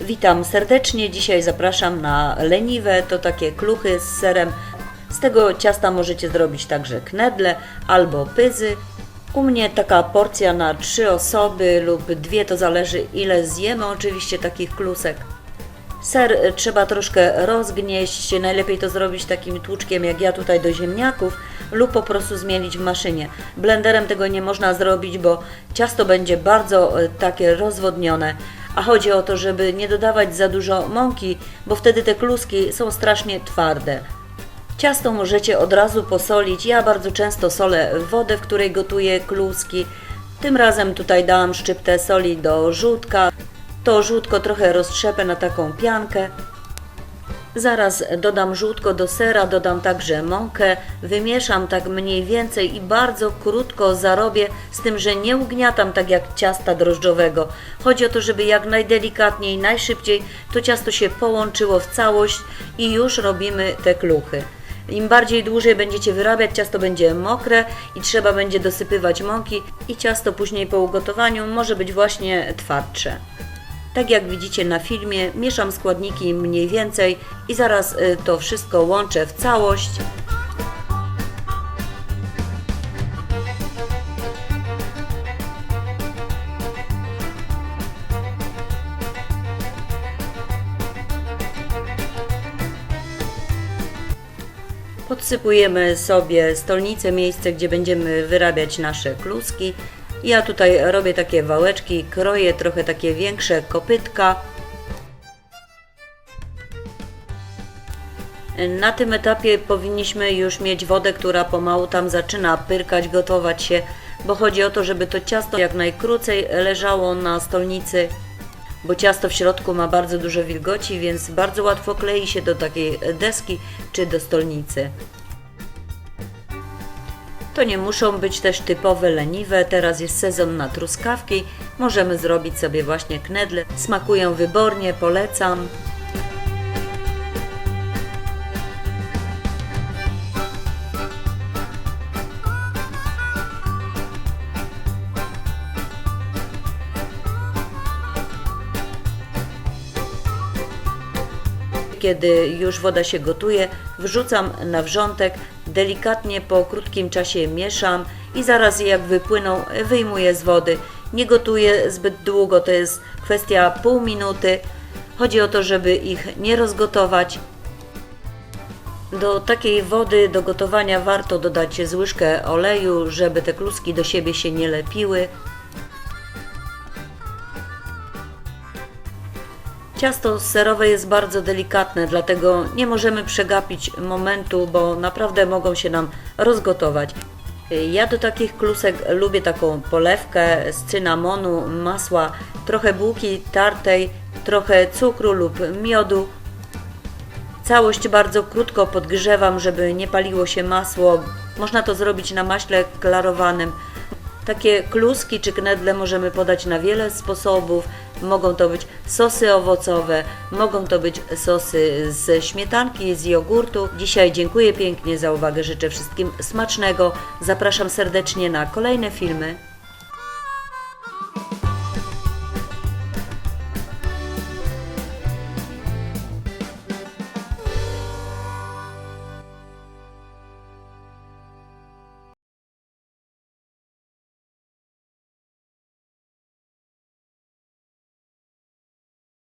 Witam serdecznie. Dzisiaj zapraszam na leniwe. To takie kluchy z serem. Z tego ciasta możecie zrobić także knedle albo pyzy. U mnie taka porcja na trzy osoby lub dwie, to zależy ile zjemy oczywiście takich klusek. Ser trzeba troszkę rozgnieść, najlepiej to zrobić takim tłuczkiem jak ja tutaj do ziemniaków lub po prostu zmielić w maszynie. Blenderem tego nie można zrobić, bo ciasto będzie bardzo y, takie rozwodnione, a chodzi o to, żeby nie dodawać za dużo mąki, bo wtedy te kluski są strasznie twarde. Ciasto możecie od razu posolić. Ja bardzo często solę wodę, w której gotuję kluski. Tym razem tutaj dałam szczyptę soli do żółtka. To żółtko trochę roztrzepę na taką piankę. Zaraz dodam żółtko do sera, dodam także mąkę, wymieszam tak mniej więcej i bardzo krótko zarobię, z tym, że nie ugniatam tak jak ciasta drożdżowego. Chodzi o to, żeby jak najdelikatniej, najszybciej to ciasto się połączyło w całość i już robimy te kluchy. Im bardziej dłużej będziecie wyrabiać, ciasto będzie mokre i trzeba będzie dosypywać mąki i ciasto później po ugotowaniu może być właśnie twardsze. Tak jak widzicie na filmie, mieszam składniki mniej więcej i zaraz y, to wszystko łączę w całość. Podsypujemy sobie stolnicę, miejsce, gdzie będziemy wyrabiać nasze kluski. Ja tutaj robię takie wałeczki, kroję trochę takie większe kopytka. Na tym etapie powinniśmy już mieć wodę, która pomału tam zaczyna pyrkać, gotować się, bo chodzi o to, żeby to ciasto jak najkrócej leżało na stolnicy, bo ciasto w środku ma bardzo dużo wilgoci, więc bardzo łatwo klei się do takiej deski czy do stolnicy. To nie muszą być też typowe leniwe. Teraz jest sezon na truskawki. Możemy zrobić sobie właśnie knedle. Smakują wybornie, polecam. Kiedy już woda się gotuje, wrzucam na wrzątek, delikatnie po krótkim czasie mieszam i zaraz jak wypłyną, wyjmuję z wody. Nie gotuję zbyt długo, to jest kwestia pół minuty. Chodzi o to, żeby ich nie rozgotować. Do takiej wody do gotowania warto dodać z łyżkę oleju, żeby te kluski do siebie się nie lepiły. Ciasto serowe jest bardzo delikatne, dlatego nie możemy przegapić momentu, bo naprawdę mogą się nam rozgotować. Ja do takich klusek lubię taką polewkę z cynamonu, masła, trochę bułki tartej, trochę cukru lub miodu. Całość bardzo krótko podgrzewam, żeby nie paliło się masło. Można to zrobić na maśle klarowanym. Takie kluski czy knedle możemy podać na wiele sposobów. Mogą to być sosy owocowe, mogą to być sosy z śmietanki, z jogurtu. Dzisiaj dziękuję pięknie za uwagę, życzę wszystkim smacznego. Zapraszam serdecznie na kolejne filmy.